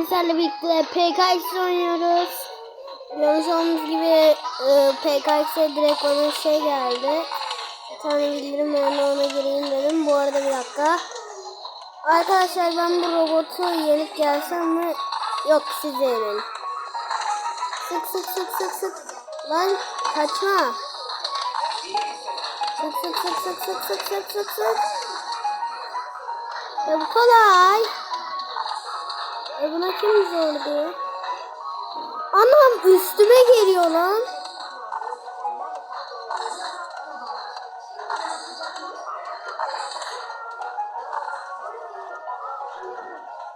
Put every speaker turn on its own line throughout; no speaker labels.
Gençlerle birlikte PKX oynuyoruz. Yanlış olduğumuz gibi e, PKX'e direkt bana şey geldi. Bir tane bildirim ben de ona gireyim dedim. Bu arada bir dakika. Arkadaşlar ben bu robotu yenip gelsem mi? Yok siz yenin. Sık sık sık sık sık. Lan kaçma. Sık sık sık sık sık sık sık sık sık. Ya bu kolay. E buna kim zordu? Anam üstüme geliyor lan.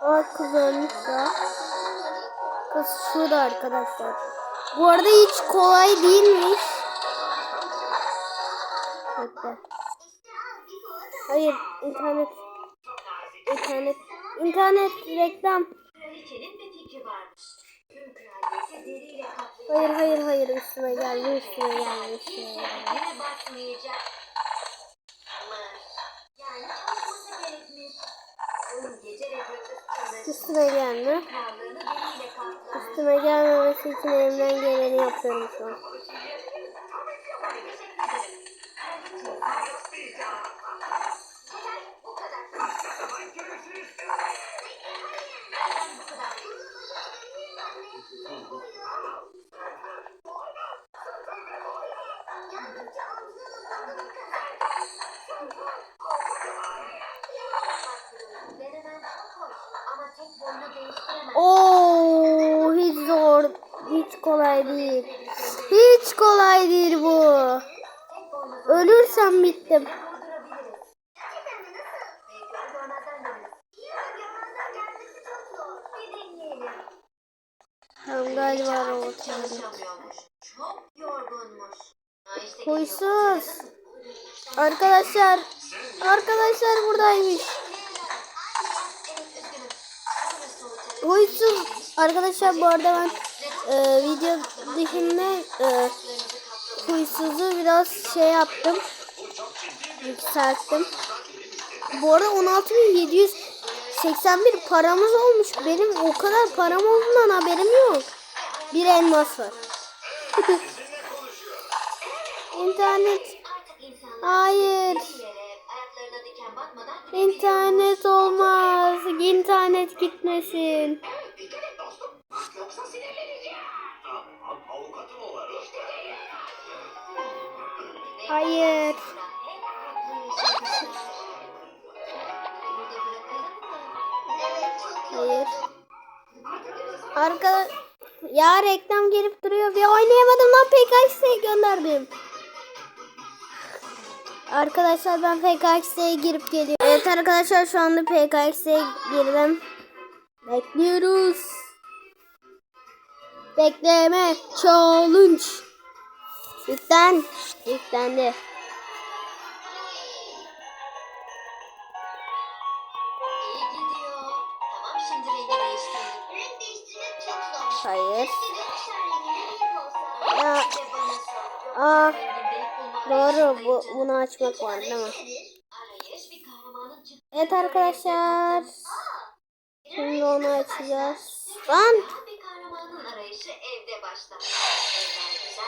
Aa kız ölmüş ya. Kız şurada arkadaşlar. Bu arada hiç kolay değilmiş. Bekle. Hayır internet. internet, internet reklam. Hayır hayır hayır üstüme geldi üstüme geldi üstüme geldi. Üstüme gelme. Üstüme gelmemesi için elimden geleni yapıyorum şu an. çektim. Tamam galiba robot Çok yorgunmuş. Huysuz. Arkadaşlar. Arkadaşlar buradaymış. Huysuz. Arkadaşlar bu arada ben e, video dışında e, huysuzu biraz şey yaptım yükselttim. Bu arada 16781 paramız olmuş. Benim o kadar param olduğundan haberim yok. Bir elmas var. İnternet. Hayır. İnternet olmaz. İnternet gitmesin. Hayır. Arka ya reklam gelip duruyor. Bir oynayamadım lan PKX'e gönderdim. Arkadaşlar ben PKX'e girip geliyorum. Evet arkadaşlar şu anda PKX'e girdim. Bekliyoruz. Bekleme challenge. Yüklen. Yüklendi. İyi gidiyor. Tamam şimdi rengi değiştirdim. Hayır. Aa, aa, doğru bu, bunu açmak var değil mi? Evet arkadaşlar. Şimdi onu açacağız. Lan!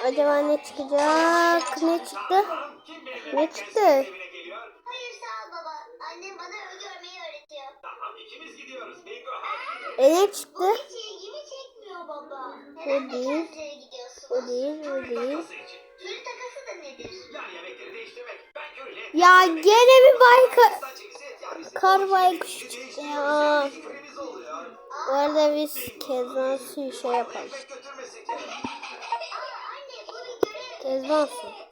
Acaba ne çıkacak? Ne çıktı? Ne çıktı? E ne çıktı? o değil. O değil, o değil. Ya gene bir bayka kar baykuş çıktı ya. Bu arada biz Kezban suyu şey yapalım. Kezban suyu.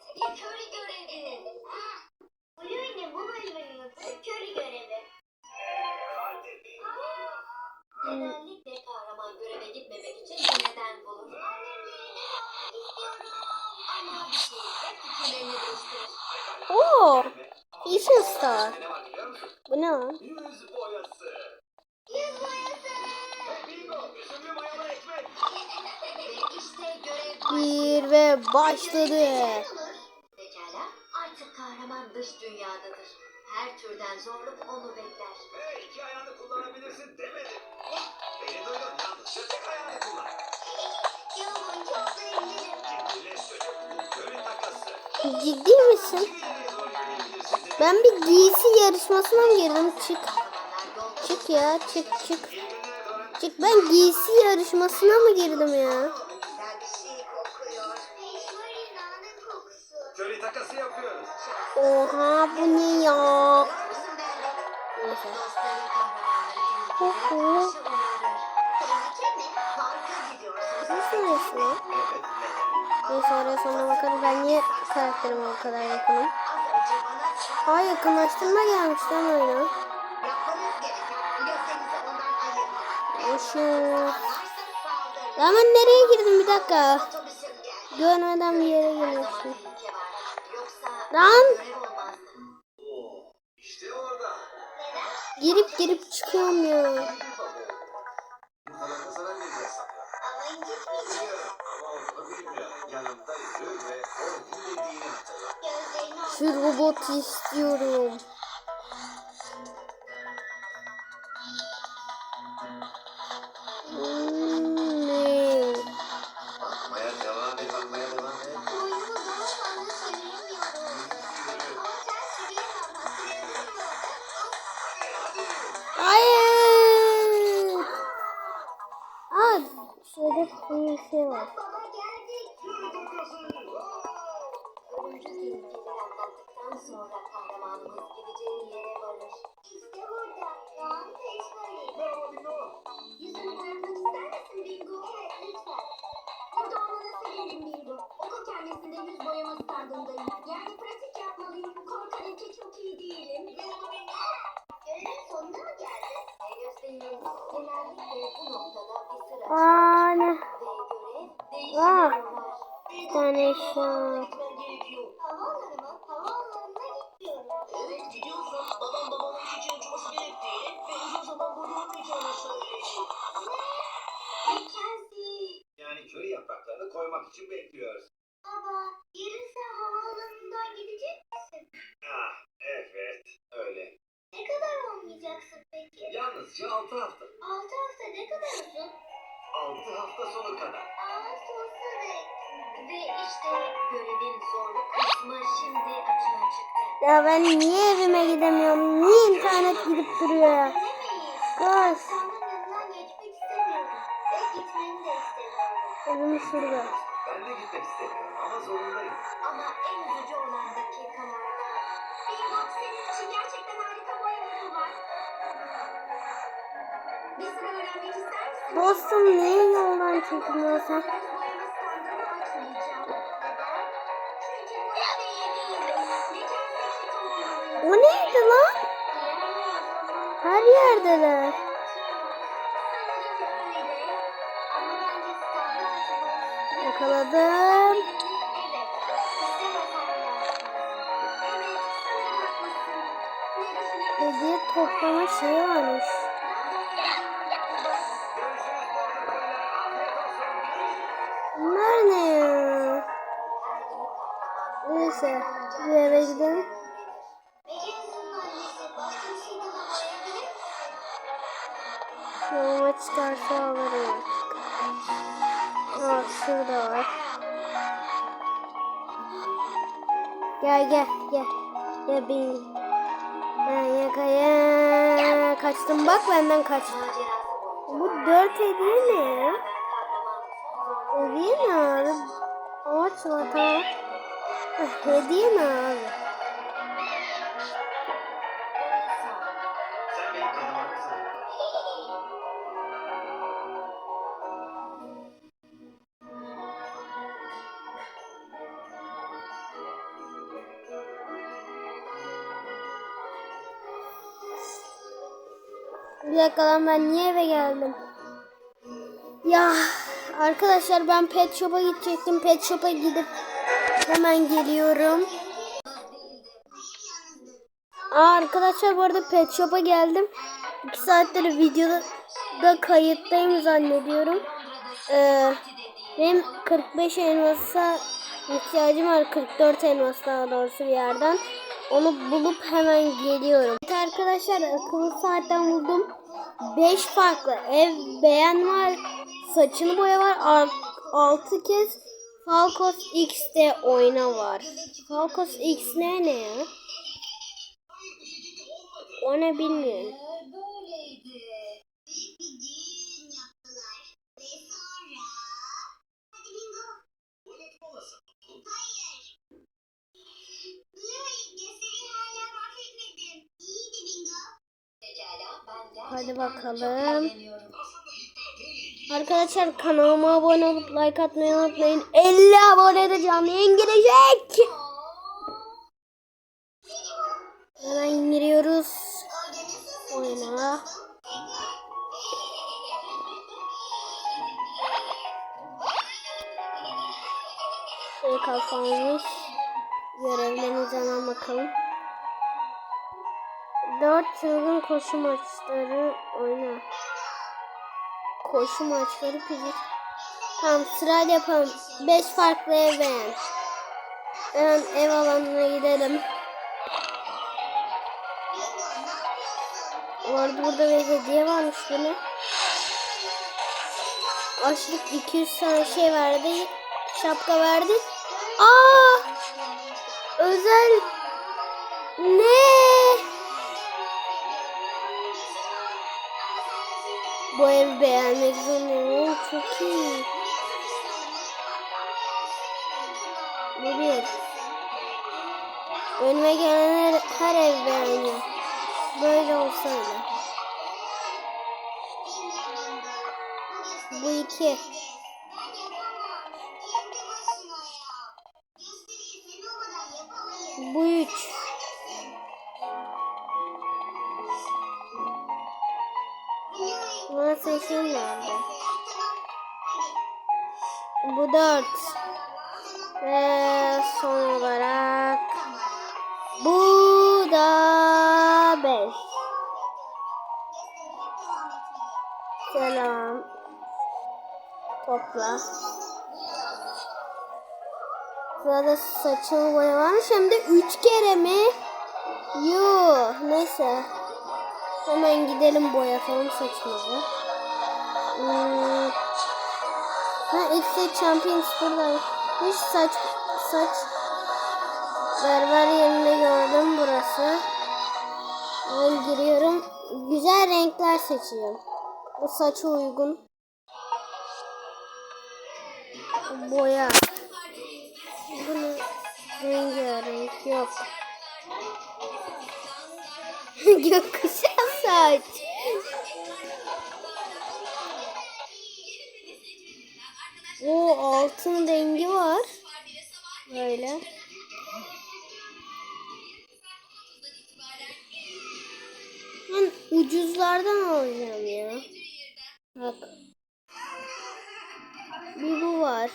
Yüz boyası. Yüz boyası. Bir ve başladı. Pekala, artık kahraman dış dünyadadır. Her türden zorluk onu bekler. Hey, iki ayağını kullanabilirsin demedim. Beni duydun, yalnızca tek ayağını kullan. Yolun çok zengin. Ciddi misin? Ben bir giysi yarışmasına mı girdim? Çık. Çık ya çık çık. Çık ben giysi yarışmasına mı girdim ya? Oha bu ne ya? Neyse. Oho. Nasıl resmi? Şey? Neyse ara sonra bakarız. Ben niye karakterime o kadar yakınım? Aa yakınlaştırma gelmiş lan oyuna. Işık. Lan nereye girdim bir dakika. Görmeden bir yere girmiştim. Lan. Girip girip çıkıyorum ya. olmak istiyorum. hastanesinde yüz boyama standındayım. Yani pratik yapmalıyım. Konu kalemce çok iyi değilim. Görevin ee, sonunda mı geldi? Henüz değilim. Genellikle bu noktada bir sıra Aa, ne? bir tane eşya. Havaalanıma, havaalanına gitmiyorum. Evet gidiyorsun. Babam babamın için uçması gerektiğini ve uzun zaman burada olmayacağını söyleyecek. Ne? Mackenzie. Yani köy yapraklarını koymak için bekliyor. 6 hafta sonu kadar. Aa sosyalik. Ve işte görevin zorlu kısmı şimdi açığa çıktı. Ya ben niye evime gidemiyorum? Niye internet gidip duruyor ya? Kız. Evim şurada. Ben de gitmek istemiyorum ama zorundayım. Ama en üzücü olan dakikalar Dostum niye yoldan çekiliyorsun? O neydi lan? Her yerdeler. Yakaladım. Hediye toplama şeyi varmış. Gel gel gel. Gel bir. Ben yakaya kaçtım bak benden kaçtı. Bu dört hediye ne? Hediye ne abi? Ağaç var tamam. Hediye ne abi? Arkadaşlar ben pet shop'a gidecektim. Pet shop'a gidip hemen geliyorum. Aa, arkadaşlar bu arada pet shop'a geldim. 2 saattir videoda da kayıttayım zannediyorum. Ee, benim 45 elmasa ihtiyacım var. 44 elmas daha doğrusu bir yerden. Onu bulup hemen geliyorum. Evet arkadaşlar akıllı saatten buldum. 5 farklı ev beğen var saçını boya var. 6 kez Falcos X'de oyna var. Falcos X ne ne ya? O ne bilmiyorum. Hadi bakalım. Arkadaşlar kanalıma abone olup like atmayı unutmayın. 50 abone de canlı yayın gelecek. Hemen giriyoruz. Oyuna. Şöyle kalkalımız. Görevlerimize hemen bakalım. 4 çılgın koşu maçları oyna. Koşu maçları fizik. Tamam sırayla yapalım. 5 farklı ev beğen. Hemen ev alanına gidelim. Bu arada burada bir hediye varmış bunu. Açlık 200 tane şey verdi. Şapka verdi. Aa! Özel Bu ev beğenmek zorundayım. Çok iyi. Bu bir. Önüme gelen her, her ev beğeniyor. Böyle olsaydı. Bu iki. Bu üç. yeşil nerede? Bu dört. Ve son olarak bu da beş. Selam. Topla. Sırada saçımı boyamış hem de üç kere mi? Yuh neyse. Hemen gidelim boyatalım saçımızı. Ha ikisi şey Champions buradan. Hiç saç saç berber yerini gördüm burası. Ben giriyorum. Güzel renkler seçiyorum. Bu saça uygun. Boya. Bunu renk yok. Gökkuşağı saç. O altın rengi var. Böyle. Ben ucuzlardan alacağım ya. Bak. Bir bu var.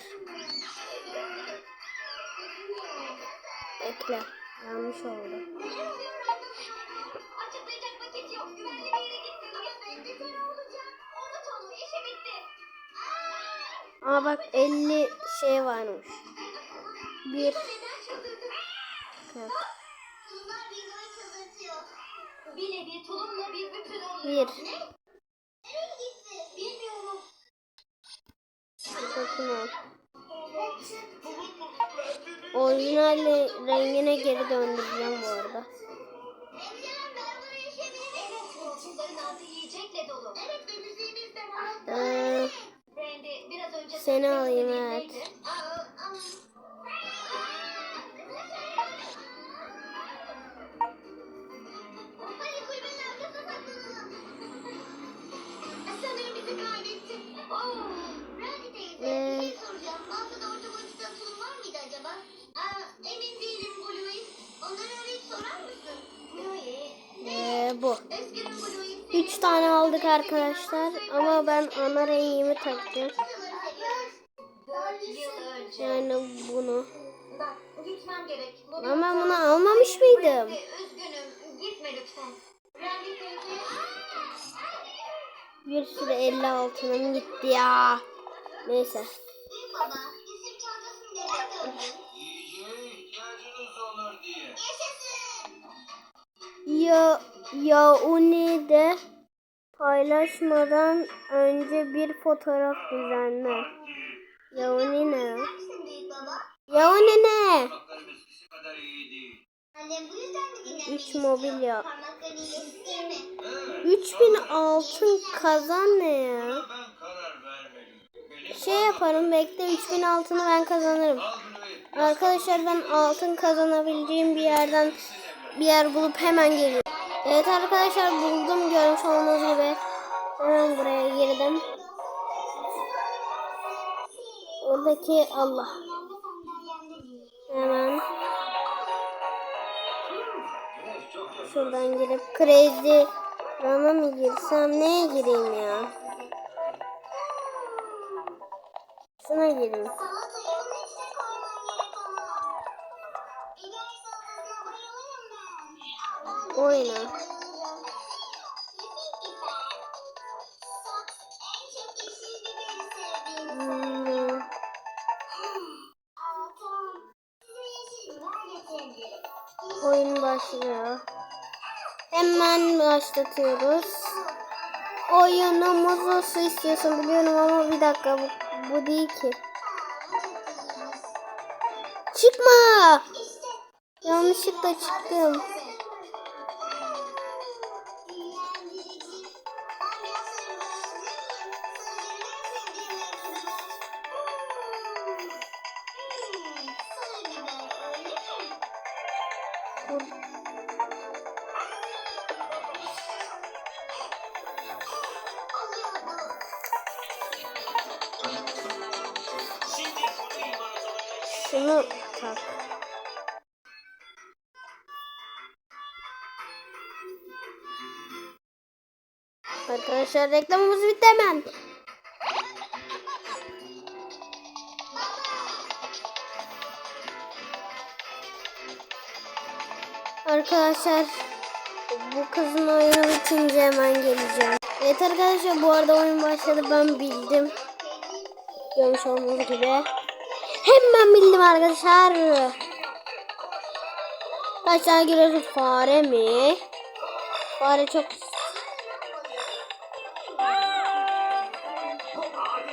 Bekle. Yanlış oldu. Ama bak 50 şey varmış. Bir. Evet. bir Orijinal rengine geri döndüreceğim bu arada. Ee, seni alayım evet. Ee, bu. Üç tane aldık arkadaşlar ama ben ana rengimi taktım. Yani bunu. Bak gitmem gerek. Bugün Ama ben bunu almamış mıydım? Üzgünüm. Gitme lütfen. Ben gitmeyeceğim. Bir sürü 50 altınım gitti ya. Neyse. Büyük baba, bizim çantasını neden gördün? Yiyeceğe ihtiyacınız olur diye. Ya Yauni'de paylaşmadan önce bir fotoğraf düzenle. Ya Yauni mobilya. 3000 altın kazan ne ya? Şey yaparım bekle 3000 altını ben kazanırım. Arkadaşlar ben altın kazanabildiğim bir yerden bir yer bulup hemen geliyorum. Evet arkadaşlar buldum görmüş olduğunuz gibi. Hemen buraya girdim. Oradaki Allah. Hemen. şuradan girip Crazy Run'a mı girsem neye gireyim ya? Sana gireyim. Oyna. başlatıyoruz. Oyunumuzu su istiyorsun biliyorum ama bir dakika bu, bu değil ki. Çıkma! Yanlışlıkla çıktım. arkadaşlar reklamımız bitti hemen. Arkadaşlar bu kızın oyunu bitince hemen geleceğim. Evet arkadaşlar bu arada oyun başladı ben bildim. Görmüş olduğunuz gibi. Hemen bildim arkadaşlar. Kaç tane görüyoruz fare mi? Fare çok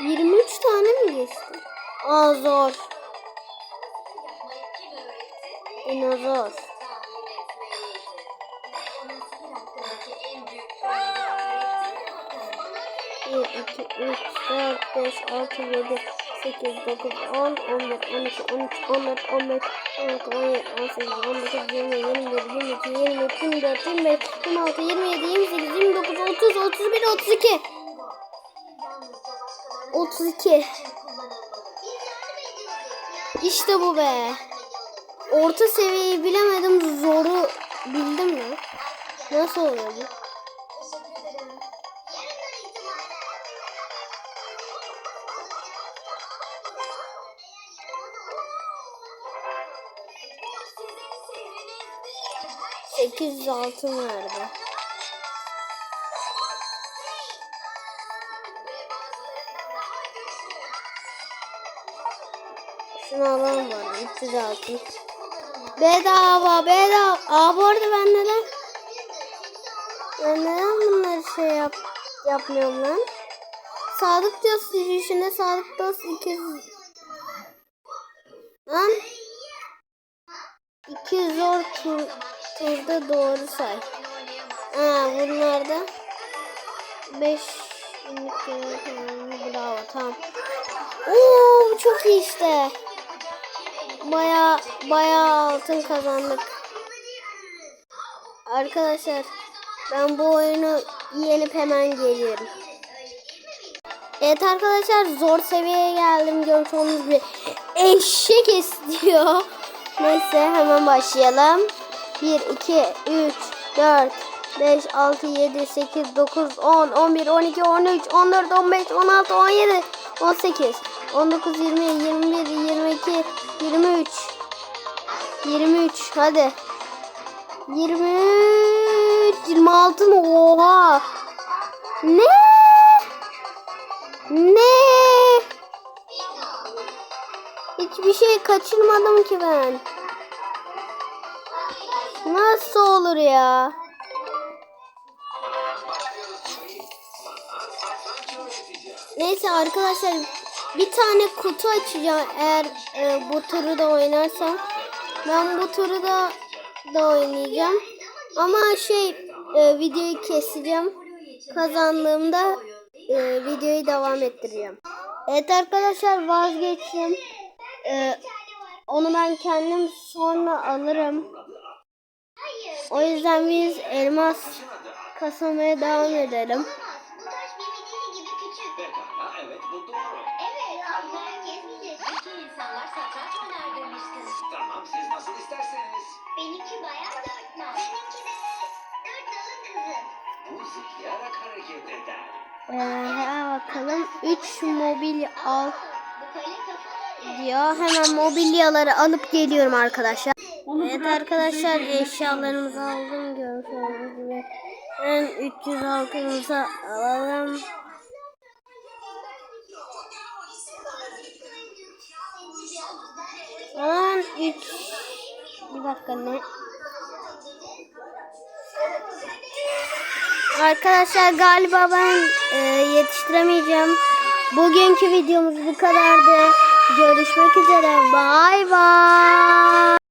23 tane mi geçti? Aa zor. Dinozor. Bir, iki, üç, dört, beş, altı, yedi, sekiz, dokuz, on, on bir, on iki, on üç, on dört, on beş, on altı, on yedi, on sekiz, on dokuz, yirmi, yirmi bir, yirmi iki, yirmi üç, yirmi dört, yirmi beş, yirmi altı, yirmi yedi, yirmi sekiz, yirmi dokuz, otuz, otuz bir, otuz iki. 32. İşte bu be. Orta seviyeyi bilemedim. Zoru bildim mi? Nasıl oluyor bu? Sekiz altın verdi. altın alan var. 300 altın. Bedava bedava. Aa bu arada ben neden ben neden bunları şey yap, yapmıyorum lan? Sadık diyorsun yürüyüşüne sadık dost 200 lan 200 zor tur, turda doğru say. Aa bunlarda 5 günlük görev tamamı bravo tamam. Oo bu çok iyi işte baya baya altın kazandık. Arkadaşlar ben bu oyunu yenip hemen geliyorum. Evet arkadaşlar zor seviyeye geldim görmüş bir eşek istiyor. Neyse hemen başlayalım. 1, 2, 3, 4, 5, 6, 7, 8, 9, 10, 11, 12, 13, 14, 15, 16, 17, 18, 19, 20, 21, 22, 23 23 hadi 23 26 mı? Oha. Ne? Ne? Hiçbir şey kaçırmadım ki ben. Nasıl olur ya? Neyse arkadaşlar bir tane kutu açacağım eğer e, bu turu da oynarsam. Ben bu turu da, da oynayacağım. Ama şey e, videoyu keseceğim. Kazandığımda e, videoyu devam ettireceğim. Evet arkadaşlar vazgeçtim. E, onu ben kendim sonra alırım. O yüzden biz elmas kasamaya devam edelim. olarak hareket eder. Ee, bakalım 3 mobil al diyor. Hemen mobilyaları alıp geliyorum arkadaşlar. Evet arkadaşlar eşyalarımızı aldım gördüğünüz olduğunuz gibi. En 300 altınımızı alalım. On üç bir dakika ne? Arkadaşlar galiba ben e, yetiştiremeyeceğim. Bugünkü videomuz bu kadardı. Görüşmek üzere. Bay bay.